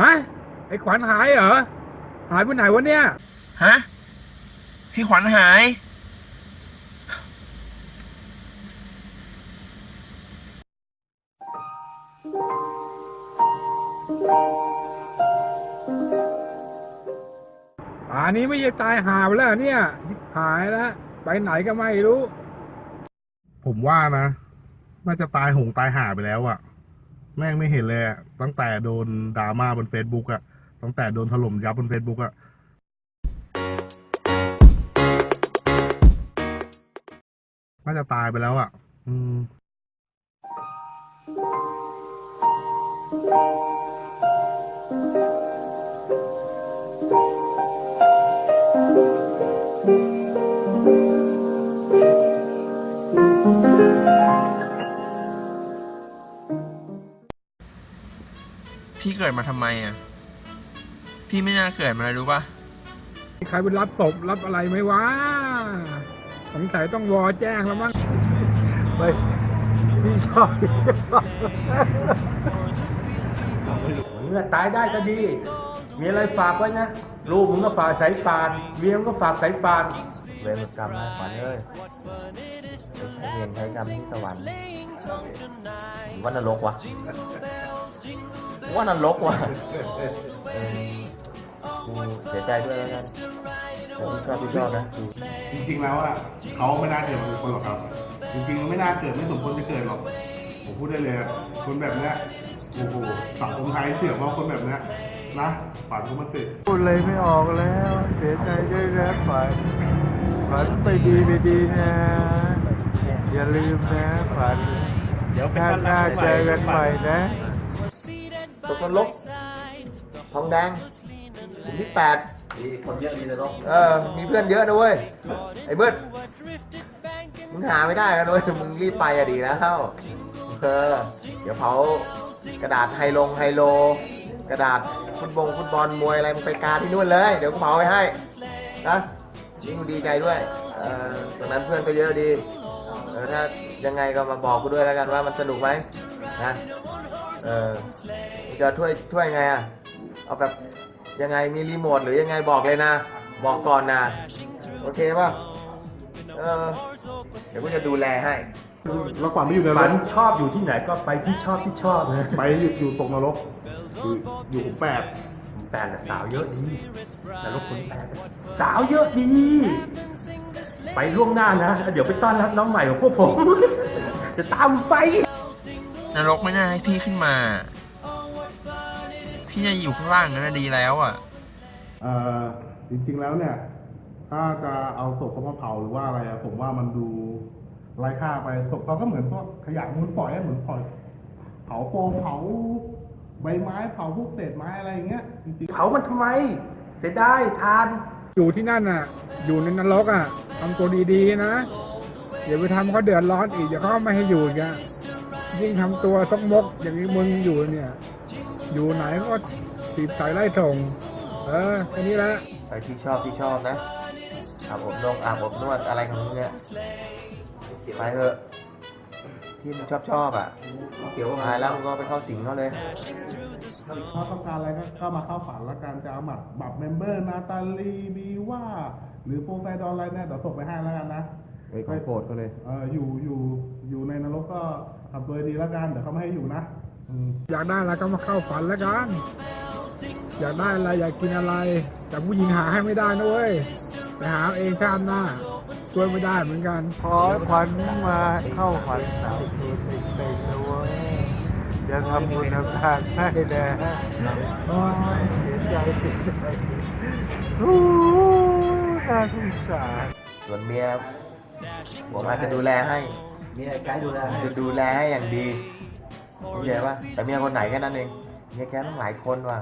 ฮะไอ้ขวัญหายเหรอ หายไปไหนวะเนี่ย ฮะ พี่ขวัญหาย ป่านี้ไม่ใช่ตายหาไปแล้วเนี่ย หายแล้ว ไปไหนก็ไม่รู้ ผมว่านะ น่าจะตายหงตายห่าไปแล้วอะ แม่งไม่เห็นเลยอะตั้งแต่โดนดราม่าบนเฟซบุ๊กอะตั้งแต่โดนถล่มยับบนเฟซบุ๊กอะน่าจะตายไปแล้วอะอืม พี่เกิดมาทำไมอะ พี่ไม่น่าเกิดมาเลยรู้ปะมีใครไปรับศพรับอะไรไหมวะสงสัยต้องวอแจ้งแล้วมั้งเฮ้ยพี่ชอบเมื่อตายได้ก็ดี มีอะไรฝากไว้นะ ลูกมึงก็ฝากสายปานเมียมึงก็ฝากสายปานเวรกรรมนะขวัญเอ้ยใช้เวรใช้กรรมที่สวรรค์ว่านรกวะ ว่านรกวะเออกูเสียใจด้วยแล้วกันแต่พี่ชอบพี่ชอบนะคือจริงๆแล้วอะเขาไม่น่าเกิดมาเป็นคนหรอกครับ จริงๆไม่น่าเกิดไม่สมควรจะเกิดหรอกผมพูดได้เลยอะคนแบบเนี้ยโอ้โหสังคมไทยเสื่อมเพราะคนแบบเนี้ยนะฝันกูมันติดพูดเลยไม่ออกแล้ว เสียใจด้วยนะฝันฝันไปดีไปดีนะ อย่าลืมนะฝันเดี๋ยวไปชาชั้ตินหน้าเจอกันใหม่นะ ตกนรกทองแดงกลุ่มที่แปดดีคนเยอะดีเลยเนาะเออ มีเพื่อนเยอะนะเว้ย ไอ้เบิร์ดมึงหาไม่ได้แล้วด้วยมึงรีบไปอะดีแล้วเออ เดี๋ยวเผากระดาษไฮลงไฮโล กระดาษฟุตบงฟุตบอลมวยอะไรมึงไปกาที่นู่นเลย เดี๋ยวกูเผาไปให้นะนี่กูดีใจด้วย เออตรงนั้นเพื่อนก็เยอะดี เออถ้ายังไงก็มาบอกกูด้วยแล้วกันว่ามันสนุกไหมนะ เออจะช่วยช่วยไงอะ เอาแบบยังไงมีรีโมทหรือยังไงบอกเลยนะ บอกก่อนนะ โอเคป่ะ เออ เดี๋ยวกูจะดูแลให้แล้วฝันไม่อยู่ในนฝัรนกชอบอยู่ที่ไหนก็ไปที่ชอบที่ชอบนะไปอยู่อยู่ตกนรก อยู่อยู่ขุมแปดแปดน่ะสาวเยอะดีนรกคนแปดสาวเยอะดี ไปล่วงหน้านะ เดี๋ยวไปต้อนรับน้องใหม่ของพวกผม จะตามไปน รกไม่น่าให้พี่ขึ้นมา พี่จะอยู่ข้างล่างนั้นนะดีแล้วอะ เอ่อจริงๆแล้วเนี่ย ถ้าจะเอาศพเขามาเผาหรือว่าอะไรอะผมว่ามันดูไร้ค่าไปศพเขาก็เหมือนพวกขยะมูลฝอยอะเหมือนฝอยเผาโฟมเผาใบไม้เผาพวกเศษไม้อะไรอย่างเงี้ยจริงๆเผามันทำไม เสียดายทาน อยู่ที่นั่นน่ะ อยู่ในนรกอะทำตัวดีๆนะอย่าไปทำเขาเดือดร้อนอีกเดี๋ยวเขาไม่ให้อยู่อีกอะ ยิ่งทำตัวซกมก อย่างนี้มึงอยู่เนี่ย อยู่ไหนก็ตีบใส่ไล่ส่ง เออแค่นี้แหละไปที่ชอบที่ชอบนะอาบอบนวดอาบอบนวดอะไรของมึงเนี่ยไปเถอะที่มึงชอบชอบอะเกี่ยวกับหายแล้วมึงก็ไปเข้าสิงเขาเลยถ้าต้องการอะไรก็เข้ามาเข้าฝันแล้วกันจะเอาบัตรบัตรเมมเบอร์นาตาลีบีว่า หรือโปรไฟล์ดอนอะไรเนี่ยเดี๋ยวส่งไปให้แล้วกันนะ เฮ้ยของโปรดเขาเลย เอออยู่อยู่อยู่ในนรกก็ทำตัวดีแล้วกันเดี๋ยวเขาไม่ให้อยู่นะอืมอยากได้อะไรก็มาเข้าฝันแล้วกัน อยากได้อะไรอยากกินอะไร แต่ผู้หญิงหาให้ไม่ได้นะเว้ยไปหาเอาเองชาติหน้าช่วยไม่ได้เหมือนกัน ขอให้ขวัญมาเข้าฝันสาวตัวเต็งๆนะเว้ยจะทำบุญทำทานให้นะโอ้ยเสียใจเสียใจโอ้ยน่าสงสารส่วนเมีย ผมอาจจะดูแลให้มีไอ้ไกด์ดูแลจะดูแลให้อย่างดีเข้าใจปะแต่เมียคนไหนแค่นั้นเองเมียแกต้องหลายคนว่ะ